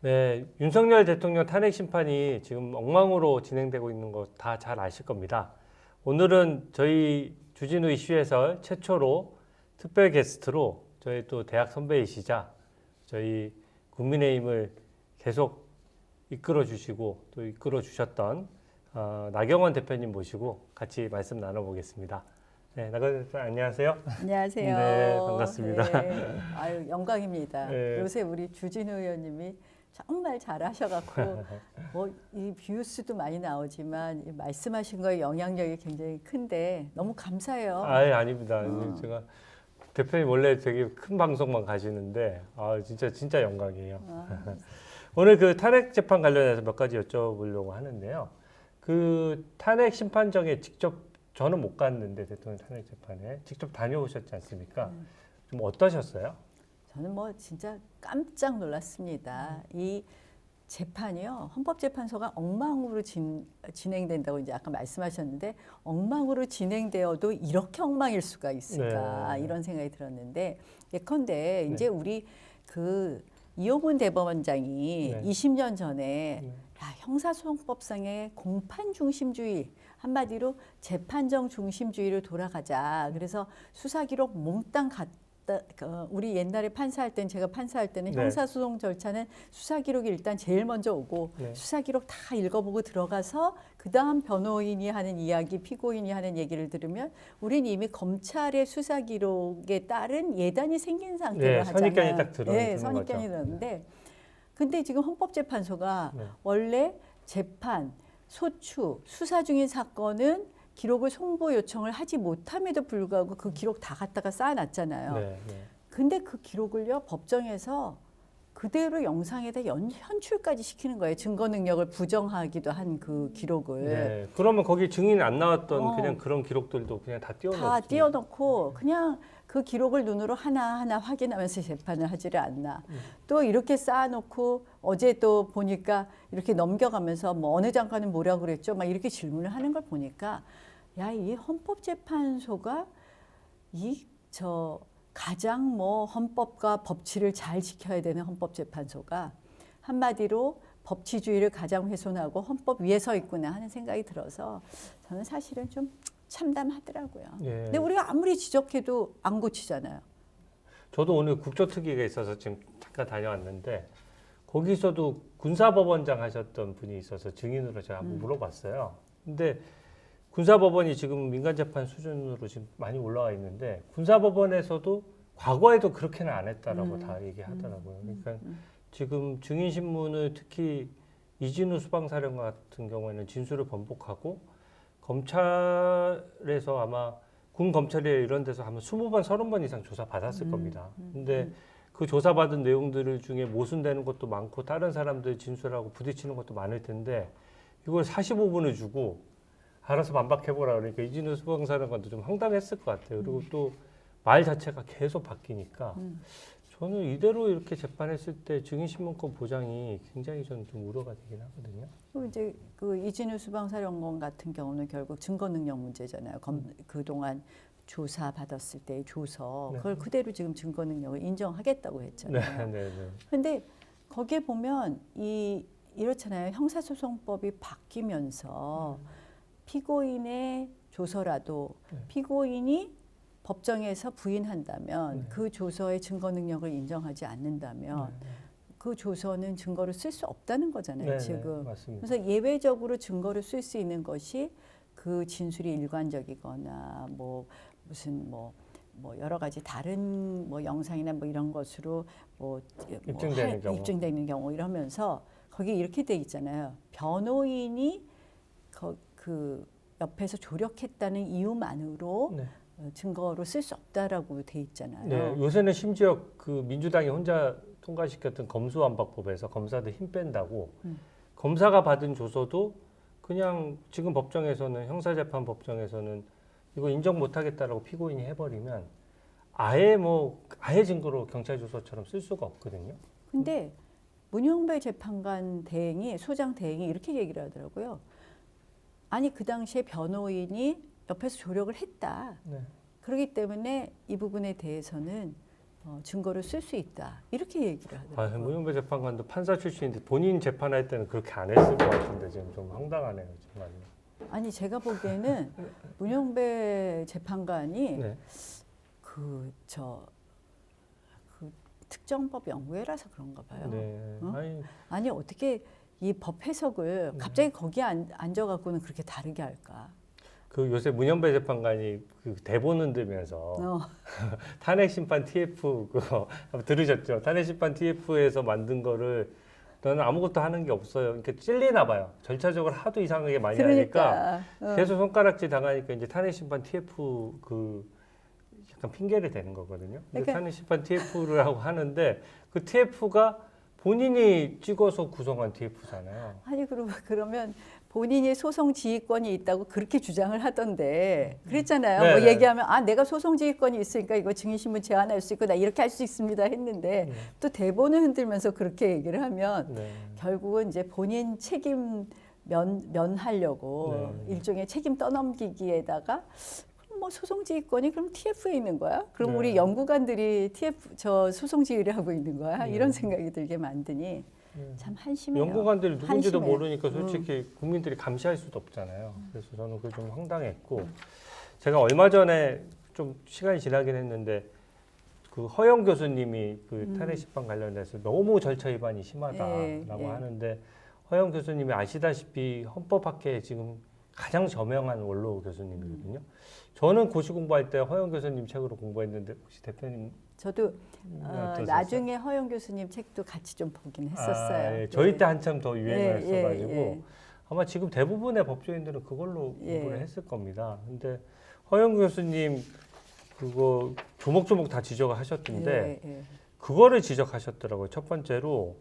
네, 윤석열 대통령 탄핵 심판이 지금 엉망으로 진행되고 있는 거 다 잘 아실 겁니다. 오늘은 저희 주진우 이슈 해설 최초로 특별 게스트로 저희 또 대학 선배이시자 저희 국민의힘을 계속 이끌어 주시고 또 이끌어 주셨던 어, 나경원 대표님 모시고 같이 말씀 나눠보겠습니다. 네, 대표 안녕하세요. 안녕하세요. 네, 반갑습니다. 네. 아유 영광입니다. 네. 요새 우리 주진우 의원님이 정말 잘하셔갖고 뭐이 뷰수도 많이 나오지만 이 말씀하신 거에 영향력이 굉장히 큰데 너무 감사해요. 아예 아닙니다. 어. 제가 대표님 원래 되게 큰 방송만 가시는데 아 진짜 진짜 영광이에요. 아, 오늘 그 탄핵 재판 관련해서 몇 가지 여쭤보려고 하는데요. 그 탄핵 심판정에 직접 저는 못 갔는데 대통령 탄핵 재판에 직접 다녀오셨지 않습니까? 음. 좀 어떠셨어요? 저는 뭐 진짜 깜짝 놀랐습니다. 이 재판이요 헌법재판소가 엉망으로 진, 진행된다고 이제 아까 말씀하셨는데 엉망으로 진행되어도 이렇게 엉망일 수가 있을까 네. 이런 생각이 들었는데 예컨대 이제 네. 우리 그 이호문 대법원장이 네. 20년 전에 네. 야, 형사소송법상의 공판 중심주의 한마디로 재판정 중심주의로 돌아가자. 그래서 수사 기록 몽땅 갖다 그, 우리 옛날에 판사할 땐 제가 판사할 때는 네. 형사소송 절차는 수사 기록이 일단 제일 먼저 오고 네. 수사 기록 다 읽어보고 들어가서 그 다음 변호인이 하는 이야기, 피고인이 하는 얘기를 들으면 우린 이미 검찰의 수사 기록에 따른 예단이 생긴 상태로 네, 하잖아요. 선입견이 딱 들어- 네, 선입견이. 들었는데 근데 지금 헌법재판소가 네. 원래 재판, 소추, 수사 중인 사건은 기록을 송부 요청을 하지 못함에도 불구하고 그 기록 다 갖다가 쌓아놨잖아요. 네, 네. 근데 그 기록을요 법정에서 그대로 영상에다 연, 현출까지 시키는 거예요. 증거 능력을 부정하기도 한 그 기록을 네. 그러면 거기 증인 안 나왔던 어. 그냥 그런 기록들도 그냥 다 띄워놓 다 띄워놓고 그냥 그 기록을 눈으로 하나하나 확인하면서 재판을 하지를 않나. 또 이렇게 쌓아놓고 어제 또 보니까 이렇게 넘겨가면서 뭐 어느 장관은 뭐라 그랬죠? 막 이렇게 질문을 하는 걸 보니까 야, 이 헌법재판소가 이 저 가장 뭐 헌법과 법치를 잘 지켜야 되는 헌법재판소가 한마디로 법치주의를 가장 훼손하고 헌법 위에 서 있구나 하는 생각이 들어서 저는 사실은 좀 참담하더라고요. 예. 근데 우리가 아무리 지적해도 안 고치잖아요. 저도 오늘 국조특위가 있어서 지금 잠깐 다녀왔는데 거기서도 군사법원장 하셨던 분이 있어서 증인으로 제가 한번 음. 물어봤어요. 근데 군사법원이 지금 민간재판 수준으로 지금 많이 올라와 있는데 군사법원에서도 과거에도 그렇게는 안 했다라고 음. 다 얘기하더라고요. 그러니까 음. 지금 증인 신문을 특히 이진우 수방사령관 같은 경우에는 진술을 번복하고 검찰에서 아마 군 검찰이 이런 데서 아마 20번, 30번 이상 조사 받았을 음, 겁니다. 음, 근데 음. 그 조사받은 내용들 중에 모순되는 것도 많고 다른 사람들 진술하고 부딪히는 것도 많을 텐데 이걸 45분을 주고 알아서 반박해보라 그러니까 이진우 수방사령관도 좀 황당했을 것 같아요. 그리고 또 말 자체가 계속 바뀌니까 음. 저는 이대로 이렇게 재판했을 때 증인신문권 보장이 굉장히 저는 좀 우려가 되긴 하거든요. 이제 그 이진우 수방사령관 같은 경우는 결국 증거 능력 문제잖아요. 검, 그동안 조사 받았을 때의 조서 네. 그걸 그대로 지금 증거 능력을 인정하겠다고 네, 했잖아요. 네, 네. 근데 거기에 보면 이 이렇잖아요. 형사소송법이 바뀌면서 피고인의 조서라도 네. 피고인이 법정에서 부인한다면 네. 그 조서의 증거 능력을 인정하지 않는다면 네, 그 조서는 증거로 쓸수 없다는 거잖아요. 네, 네, 지금. 맞습니다. 그래서 예외적으로 증거를 쓸 수 있는 것이 그 진술이 일관적이거나 뭐 무슨 뭐, 뭐 여러 가지 다른 뭐 영상이나 뭐 이런 것으로 뭐, 뭐 입증되는 할- 경우. 입증되는 경우 이러면서 거기 이렇게 돼 있잖아요. 변호인이 거, 그 옆에서 조력했다는 이유만으로 네. 어, 증거로 쓸 수 없다라고 돼 있잖아요. 네, 요새는 심지어 그 민주당이 혼자 통과시켰던 검수완박법에서 검사들 힘 뺀다고 음. 검사가 받은 조서도 그냥 지금 법정에서는 형사재판 법정에서는 이거 인정 못하겠다라고 피고인이 해버리면 아예 뭐 아예 증거로 경찰 조서처럼 쓸 수가 없거든요. 근데 문영배 재판관 대행이 소장 대행이 이렇게 얘기를 하더라고요. 아니 그 당시에 변호인이 옆에서 조력을 했다. 네. 그렇기 때문에 이 부분에 대해서는 어, 증거를 쓸 수 있다 이렇게 얘기를 아, 하더라고요. 문영배 재판관도 판사 출신인데 본인 재판할 때는 그렇게 안 했을 것 같은데 지금 좀 황당하네요 정말. 아니 제가 보기에는 문영배 재판관이 네. 그저 그 특정법 연구회라서 그런가 봐요. 네. 어? 아니 아니 어떻게 이 법 해석을 갑자기 거기에 앉, 앉아갖고는 그렇게 다르게 할까? 그 요새 문영배 재판관이 그 대본 흔들면서 어, 탄핵 심판 TF 그거 한번 들으셨죠? 탄핵 심판 TF에서 만든 거를 너는 아무것도 하는 게 없어요. 그러니까 찔리나 봐요. 절차적으로 하도 이상하게 많이 하니까 그러니까 어. 계속 손가락질 당하니까 이제 탄핵 심판 TF 그 약간 핑계를 대는 거거든요. 근데 그러니까- 탄핵 심판 TF를 하고 하는데 그 TF가 본인이 찍어서 구성한 TF잖아요. 아니 그러면 그러면 본인이 소송 지휘권이 있다고 그렇게 주장을 하던데 그랬잖아요. 네, 뭐 네. 얘기하면 아 내가 소송 지휘권이 있으니까 이거 증인신문 제한할 수 있고 나 이렇게 할 수 있습니다 했는데 네. 또 대본을 흔들면서 그렇게 얘기를 하면 네. 결국은 이제 본인 책임 면 면하려고 네. 일종의 책임 떠넘기기에다가 그럼 뭐 소송 지휘권이 그럼 TF에 있는 거야? 그럼 네. 우리 연구관들이 TF 저 소송 지휘를 하고 있는 거야? 네. 이런 생각이 들게 만드니 네. 참 한심해요. 연구관들이 누군지도 한심해요. 음. 모르니까 솔직히 국민들이 감시할 수도 없잖아요. 그래서 저는 그게 좀 황당했고 제가 얼마 전에 좀 시간이 지나긴 했는데 그 허영 교수님이 그 음. 탄핵 심판 관련해서 너무 절차 위반이 심하다라고 예, 예. 하는데 허영 교수님이 아시다시피 헌법학계에 지금 가장 저명한 원로 교수님이거든요. 저는 고시 공부할 때 허영 교수님 책으로 공부했는데 혹시 대표님 저도 어, 어떠셨어요? 나중에 허영 교수님 책도 같이 좀 보긴 했었어요. 아, 예. 저희 네. 때 한참 더 유행했어가지고 예, 예. 아마 지금 대부분의 법조인들은 그걸로 예. 공부를 했을 겁니다. 근데 허영 교수님 그거 조목조목 다 지적을 하셨던데 예, 예. 그거를 지적하셨더라고요. 첫 번째로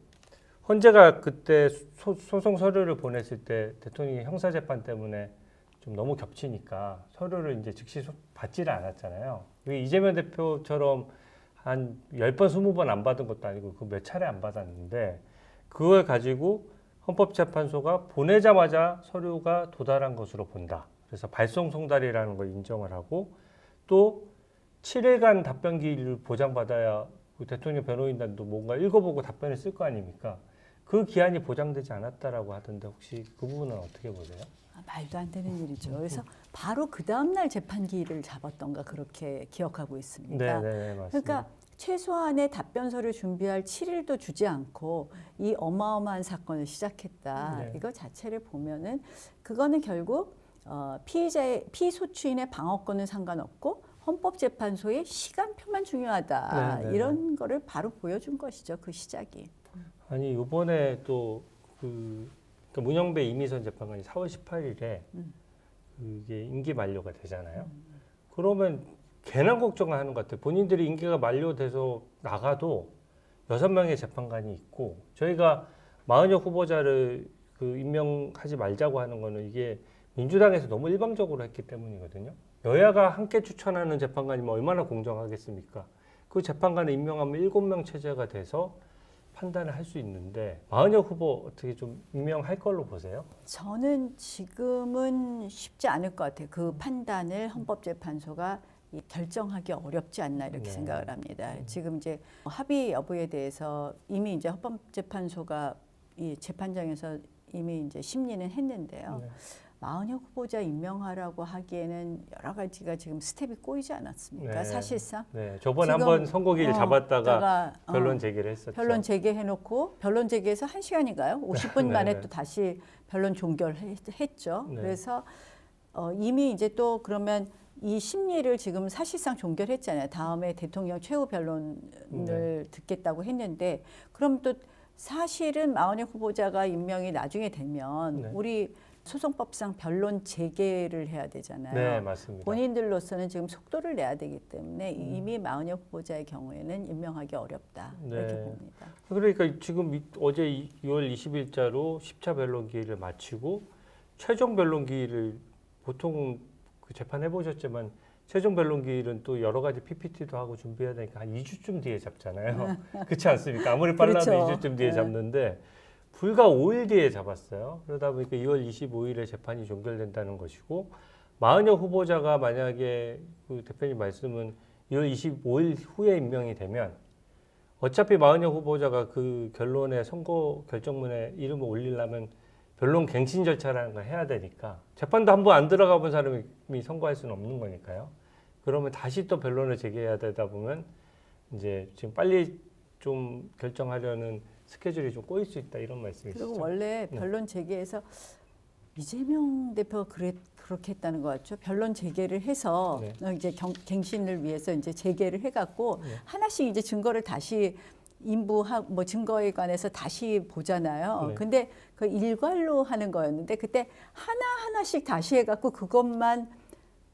헌재가 그때 소, 소송 서류를 보냈을 때 대통령이 형사재판 때문에 좀 너무 겹치니까 서류를 이제 즉시 소- 받지를 않았잖아요. 왜 이재명 대표처럼 한 10번, 20번 안 받은 것도 아니고 그 몇 차례 안 받았는데 그걸 가지고 헌법재판소가 보내자마자 서류가 도달한 것으로 본다. 그래서 발송 송달이라는 걸 인정을 하고 또 7일간 답변 기일을 보장받아야 그 대통령 변호인단도 뭔가 읽어보고 답변을 쓸 거 아닙니까? 그 기한이 보장되지 않았다라고 하던데 혹시 그 부분은 어떻게 보세요? 아, 말도 안 되는 일이죠. 그래서 바로 그 다음 날 재판기일을 잡았던가 그렇게 기억하고 있습니다. 네, 네, 네, 맞습니다. 그러니까 최소한의 답변서를 준비할 7일도 주지 않고 이 어마어마한 사건을 시작했다. 네. 이거 자체를 보면은 그거는 결국 어, 피의자의 피소추인의 방어권은 상관없고 헌법재판소의 시간표만 중요하다. 네, 네, 이런 거를 바로 보여준 것이죠. 그 시작이. 아니 이번에 또그 그러니까 문영배 이미선 재판관이 4월 18일에 음. 그게 임기 만료가 되잖아요. 그러면 괜한 걱정을 하는 것 같아요. 본인들이 임기가 만료돼서 나가도 여섯 명의 재판관이 있고 저희가 마흔여 후보자를 그 임명하지 말자고 하는 거는 이게 민주당에서 너무 일방적으로 했기 때문이거든요. 여야가 함께 추천하는 재판관이면 얼마나 공정하겠습니까? 그 재판관을 임명하면 일곱 명 체제가 돼서 판단을 할 수 있는데 마흔여 후보 어떻게 좀 임명할 걸로 보세요? 저는 지금은 쉽지 않을 것 같아요. 그 판단을 헌법재판소가 이 결정하기 어렵지 않나 이렇게 네. 생각을 합니다. 지금 이제 합의 여부에 대해서 이미 이제 헌법재판소가 이 재판장에서 이미 이제 심리는 했는데요. 네. 마흔여 후보자 임명하라고 하기에는 여러 가지가 지금 스텝이 꼬이지 않았습니까? 네. 사실상 네, 저번에 지금, 한번 선거기를 어, 잡았다가 다가, 어, 변론 제기를 했었죠. 변론 제기해놓고 변론 제기해서 한 시간인가요? 50분 만에 네. 또 다시 변론 종결했죠. 네. 그래서 어, 이미 이제 또 그러면 이 심리를 지금 사실상 종결했잖아요. 다음에 대통령 최후 변론을 네. 듣겠다고 했는데 그럼 또 사실은 마흔의 후보자가 임명이 나중에 되면 네. 우리 소송법상 변론 재개를 해야 되잖아요. 네, 맞습니다. 본인들로서는 지금 속도를 내야 되기 때문에 이미 마흔의 후보자의 경우에는 임명하기 어렵다 이렇게 네. 봅니다. 그러니까 지금 이- 어제 이- 2월 20일자로 10차 변론 기일을 마치고 최종 변론 기일을 보통 그 재판해 보셨지만 최종 변론 기일은 또 여러 가지 PPT도 하고 준비해야 되니까 한 2주쯤 뒤에 잡잖아요. 그렇지 않습니까? 아무리 빨라도 그렇죠. 2주쯤 뒤에 네. 잡는데 불과 5일 뒤에 잡았어요. 그러다 보니까 2월 25일에 재판이 종결된다는 것이고 마흔여 후보자가 만약에 그 대표님 말씀은 2월 25일 후에 임명이 되면 어차피 마흔여 후보자가 그 결론에 선거 결정문에 이름을 올리려면 변론 갱신 절차라는 걸 해야 되니까 재판도 한 번 안 들어가 본 사람이 선거할 수는 없는 거니까요. 그러면 다시 또 변론을 제기해야 되다 보면 이제 지금 빨리 좀 결정하려는 스케줄이 좀 꼬일 수 있다 이런 말씀이시죠? 그리고 원래 네. 변론 재개에서 이재명 대표가 그랬, 그렇게 했다는 것 같죠. 변론 재개를 해서 네. 어, 이제 경, 갱신을 위해서 이제 재개를 해갖고 네. 하나씩 이제 증거를 다시 인부하 뭐 증거에 관해서 다시 보잖아요. 네. 근데 그 일괄로 하는 거였는데 그때 하나 하나씩 다시 해갖고 그것만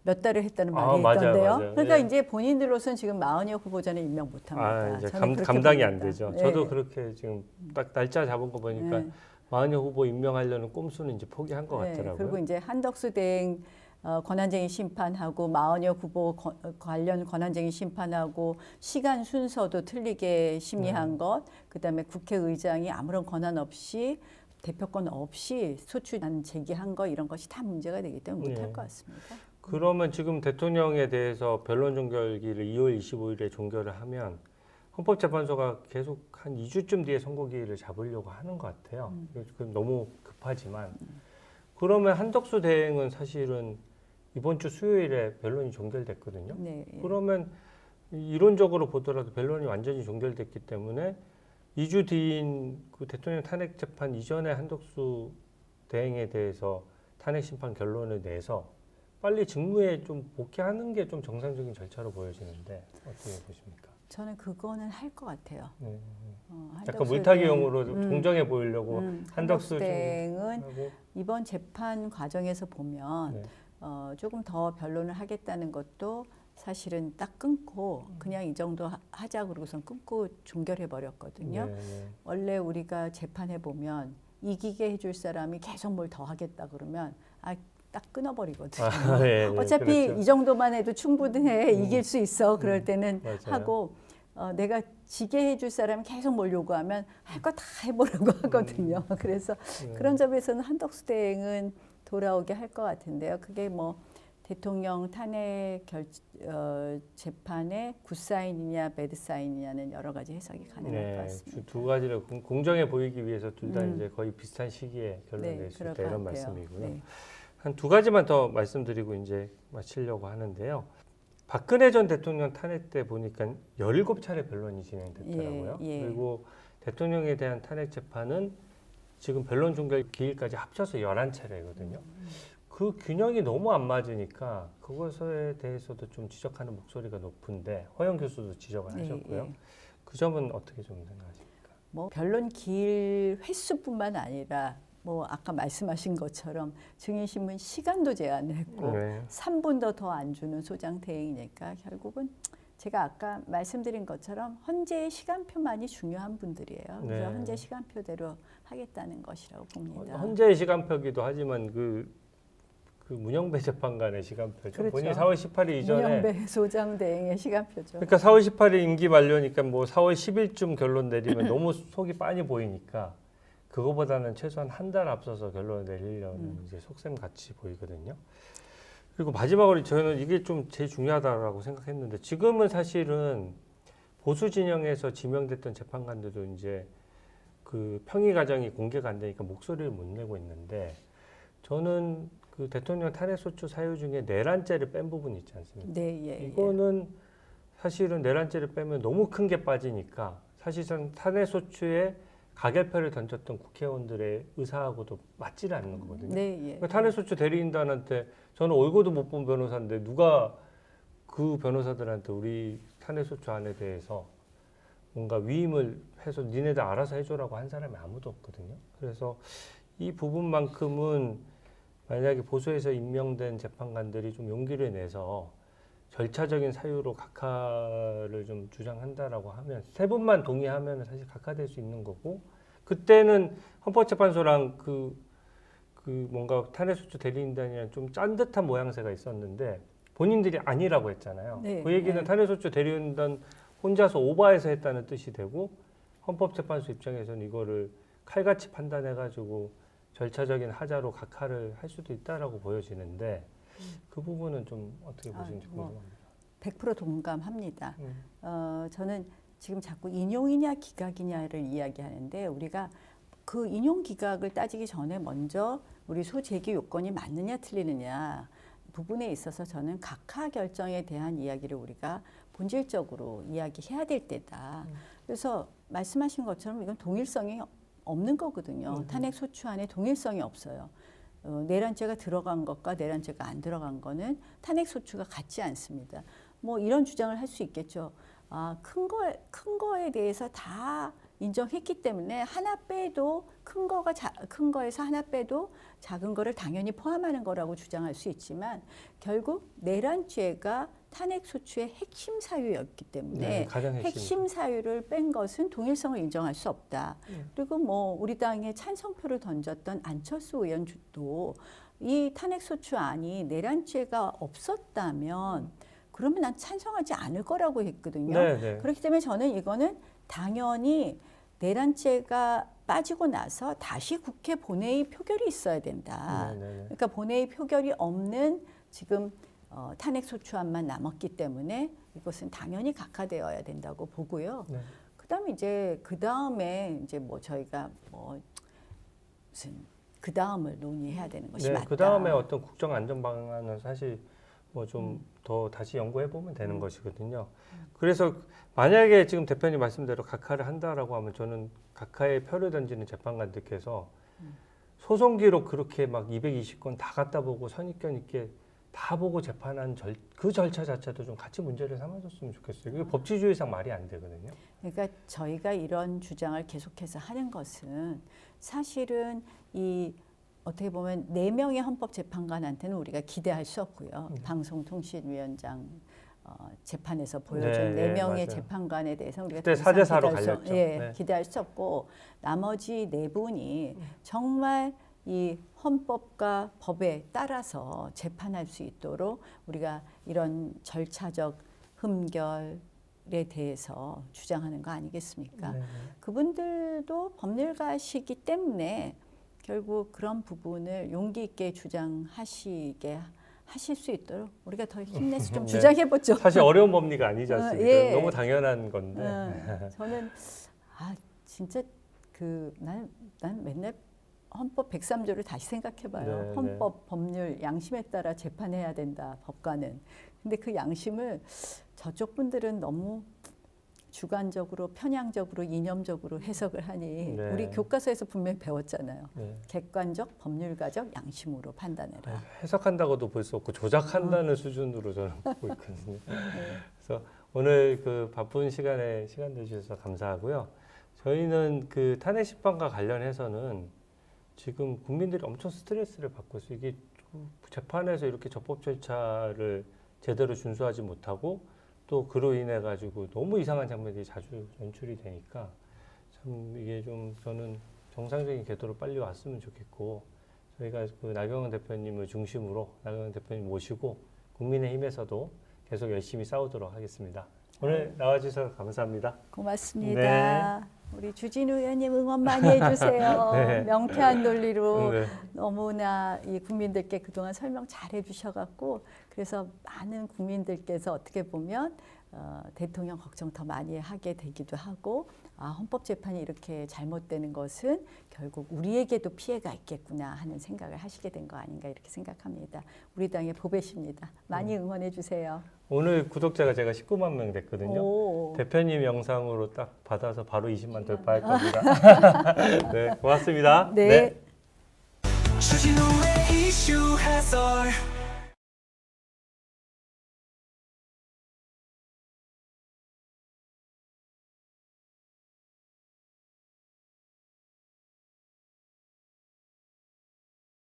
몇 달을 했다는 아, 말이 맞아요, 있던데요. 맞아요. 그러니까 예. 이제 본인들로서는 지금 마흔여 후보자는 임명 못합니다. 아, 이제 감, 감당이 안 봅니다. 되죠. 네. 저도 그렇게 지금 딱 날짜 잡은 거 보니까 네. 마흔여 후보 임명하려는 꼼수는 이제 포기한 것 네, 같더라고요. 그리고 이제 한덕수 대행 어, 권한쟁의 심판하고 마언여 후보 거- 어, 관련 권한쟁의 심판하고 시간 순서도 틀리게 심의한 네. 것, 그다음에 국회의장이 아무런 권한 없이 대표권 없이 소추안 제기한 거 이런 것이 다 문제가 되기 때문에 못할 네. 것 같습니다. 그러면 지금 대통령에 대해서 변론 종결기를 2월 25일에 종결을 하면 헌법재판소가 계속 한 2주쯤 뒤에 선고기일을 잡으려고 하는 것 같아요. 음. 너무 급하지만 그러면 한덕수 대행은 사실은 이번 주 수요일에 변론이 종결됐거든요. 네, 예. 그러면 이론적으로 보더라도 변론이 완전히 종결됐기 때문에 2주 뒤인 그 대통령 탄핵 재판 이전에 한덕수 대행에 대해서 탄핵 심판 결론을 내서 빨리 직무에 좀 복귀하는 게 좀 정상적인 절차로 보여지는데 어떻게 보십니까? 저는 그거는 할 것 같아요. 네. 어, 약간 물타기용으로 음, 동정해 보이려고 음, 한덕수 하고 이번 재판 과정에서 보면 네. 어, 조금 더 변론을 하겠다는 것도 사실은 딱 끊고 음. 그냥 이 정도 하- 하자 그러고선 끊고 종결해 버렸거든요. 네, 네. 원래 우리가 재판해 보면 이기게 해줄 사람이 계속 뭘 더 하겠다 그러면 아 딱 끊어버리거든요. 아, 네, 네, 어차피 그렇죠. 이 정도만 해도 충분해 음. 이길 수 있어 그럴 음, 때는 맞아요. 하고 어, 내가 지게 해줄 사람이 계속 뭘 요구하면 할 거 다 해보려고 하거든요. 그래서 네. 그런 점에서는 한덕수 대행은 돌아오게 할 것 같은데요. 그게 뭐 대통령 탄핵 결, 어, 재판의 굿사인이냐 배드사인이냐는 여러 가지 해석이 가능할 것 네, 같습니다. 두 가지를 공- 공정해 보이기 위해서 둘다 음. 이제 거의 비슷한 시기에 결론 네, 낼수 그럴 있다 것 이런. 말씀이고요. 네. 한 두 가지만 더 말씀드리고 이제 마치려고 하는데요. 박근혜 전 대통령 탄핵 때 보니까 17차례 변론이 진행됐더라고요. 예, 예. 그리고 대통령에 대한 탄핵 재판은 지금 변론 종결 기일까지 합쳐서 11차례거든요. 그 균형이 너무 안 맞으니까 그것에 대해서도 좀 지적하는 목소리가 높은데 허영 교수도 지적을 네, 하셨고요. 예. 그 점은 어떻게 좀 생각하십니까? 뭐 변론 길 횟수뿐만 아니라 뭐 아까 말씀하신 것처럼 증인신문 시간도 제한을 했고 네. 3분도 더 안 주는 소장 대행이니까 결국은 제가 아까 말씀드린 것처럼 헌재의 시간표만이 중요한 분들이에요. 그래서 네. 헌재 시간표대로 하겠다는 것이라고 봅니다. 헌재의 시간표기도 하지만 그, 그 문영배 재판관의 시간표죠. 그렇죠. 본인이 4월 18일 이전에 문영배 소장 대행의 시간표죠. 그러니까 4월 18일 임기 만료니까 뭐 4월 10일쯤 결론 내리면 너무 속이 빤히 보이니까 그거보다는 최소한 한 달 앞서서 결론을 내리려는 음. 이제 속셈 같이 보이거든요. 그리고 마지막으로 저는 이게 좀 제일 중요하다라고 생각했는데 지금은 사실은 보수 진영에서 지명됐던 재판관들도 이제 그 평의 과정이 공개가 안 되니까 목소리를 못 내고 있는데 저는 그 대통령 탄핵 소추 사유 중에 내란죄를 뺀 부분이 있지 않습니까? 네, 예, 예. 이거는 사실은 내란죄를 빼면 너무 큰 게 빠지니까 사실상 탄핵 소추에 가결표를 던졌던 국회의원들의 의사하고도 맞지를 않는 거거든요. 네, 예. 그러니까 탄핵소추 대리인단한테 저는 얼굴도 못 본 변호사인데 누가 그 변호사들한테 우리 탄핵소추 안에 대해서 뭔가 위임을 해서 니네들 알아서 해줘라고 한 사람이 아무도 없거든요. 그래서 이 부분만큼은 만약에 보수에서 임명된 재판관들이 좀 용기를 내서 절차적인 사유로 각하를 좀 주장한다라고 하면 세 분만 동의하면 사실 각하될 수 있는 거고 그때는 헌법재판소랑 그, 그 뭔가 탄핵소추 대리인단이랑 좀 짠 듯한 모양새가 있었는데 본인들이 아니라고 했잖아요. 네, 그 얘기는 네. 탄핵소추 대리인단 혼자서 오바해서 했다는 뜻이 되고 헌법재판소 입장에서는 이거를 칼같이 판단해가지고 절차적인 하자로 각하를 할 수도 있다라고 보여지는데 그 부분은 좀 어떻게 아, 보시는지 뭐 궁금합니다. 100% 동감합니다. 음. 어, 저는 지금 자꾸 인용이냐 기각이냐를 이야기하는데 우리가 그 인용 기각을 따지기 전에 먼저 우리 소재기 요건이 맞느냐 틀리느냐 부분에 있어서 저는 각하 결정에 대한 이야기를 우리가 본질적으로 이야기해야 될 때다. 그래서 말씀하신 것처럼 이건 동일성이 없는 거거든요. 음. 탄핵 소추 안에 동일성이 없어요. 어, 내란죄가 들어간 것과 내란죄가 안 들어간 거는 탄핵 소추가 같지 않습니다. 뭐 이런 주장을 할 수 있겠죠. 아, 큰 거, 큰 거에 대해서 다 인정했기 때문에 하나 빼도 큰 거가 자, 큰 거에서 하나 빼도 작은 거를 당연히 포함하는 거라고 주장할 수 있지만 결국 내란죄가 탄핵 소추의 핵심 사유였기 때문에 네, 핵심. 사유를 뺀 것은 동일성을 인정할 수 없다. 음. 그리고 뭐 우리 당에 찬성표를 던졌던 안철수 의원도 이 탄핵 소추안이 내란죄가 없었다면 그러면 난 찬성하지 않을 거라고 했거든요. 네, 네. 그렇기 때문에 저는 이거는 당연히 내란죄가 빠지고 나서 다시 국회 본회의 표결이 있어야 된다. 네, 네, 네. 그러니까 본회의 표결이 없는 지금 어, 탄핵 소추안만 남았기 때문에 이것은 당연히 각하되어야 된다고 보고요. 네. 그다음에 이제 그 다음에 이제 뭐 저희가 뭐 무슨 그 다음을 논의해야 되는 것이 네, 맞다. 그 다음에 어떤 국정 안전 방안은 사실 뭐 음. 좀더 다시 연구해 보면 되는 것이거든요. 그래서 만약에 지금 대표님 말씀대로 각하를 한다라고 하면 저는 각하에 표를 던지는 재판관들께서 음. 소송 기록 그렇게 막 220건 다 갖다 보고 선입견 있게 다 보고 재판한 절, 그 절차 자체도 좀 같이 문제를 삼아줬으면 좋겠어요. 아. 이게 법치주의상 말이 안 되거든요. 그러니까 저희가 이런 주장을 계속해서 하는 것은 사실은 이 어떻게 보면 네 명의 헌법재판관한테는 우리가 기대할 수 없고요. 네. 방송통신위원장 어, 재판에서 보여준 네, 네, 명의 맞아요. 재판관에 대해서 우리가 그때 더 이상 사대 사로 기대할 수- 갈렸죠. 예, 네. 기대할 수 없고 나머지 네 분이 정말 이 헌법과 법에 따라서 재판할 수 있도록 우리가 이런 절차적 흠결 에 대해서 주장하는 거 아니겠습니까? 네, 네. 그분들도 법률가시기 때문에 결국 그런 부분을 용기 있게 주장하시게 하실 수 있도록 우리가 더 힘내서 좀 네. 주장해 보죠. 사실 어려운 법리가 아니지 어, 않습니까? 예. 너무 당연한 건데. 어, 저는 아 진짜 그 난난 맨날 헌법 103조를 다시 생각해 봐요. 네, 헌법 법률 양심에 따라 재판해야 된다. 법관은. 근데 그 양심을 저쪽 분들은 너무 주관적으로 편향적으로 이념적으로 해석을 하니 네. 우리 교과서에서 분명히 배웠잖아요. 네. 객관적 법률가적 양심으로 판단해라. 아, 해석한다고도 볼 수 없고 조작한다는 수준으로 저는 보고 있거든요. 그래서 오늘 그 바쁜 시간에 시간 내주셔서 감사하고요. 저희는 그 탄핵 심판과 관련해서는 지금 국민들이 엄청 스트레스를 받고 있어요. 이게 좀 재판에서 이렇게 적법 절차를 제대로 준수하지 못하고 또 그로 인해 가지고 너무 이상한 장면들이 자주 연출이 되니까 참 이게 좀 저는 정상적인 궤도로 빨리 왔으면 좋겠고 저희가 그 나경원 대표님을 중심으로 나경원 대표님 모시고 국민의힘에서도 계속 열심히 싸우도록 하겠습니다. 오늘 나와주셔서 감사합니다. 고맙습니다. 우리 주진우 의원님 응원 많이 해주세요. 네. 명쾌한 논리로 네. 너무나 이 국민들께 그동안 설명 잘 해주셔갖고 그래서 많은 국민들께서 어떻게 보면 어, 대통령 걱정 더 많이 하게 되기도 하고 아, 헌법재판이 이렇게 잘못되는 것은 결국 우리에게도 피해가 있겠구나 하는 생각을 하시게 된 거 아닌가 이렇게 생각합니다. 우리 당의 보배십니다. 많이 응원해 주세요. 오늘 구독자가 제가 19만 명 됐거든요. 오. 대표님 영상으로 딱 받아서 바로 20만 돌파할 겁니다. 네, 고맙습니다. 네. 해설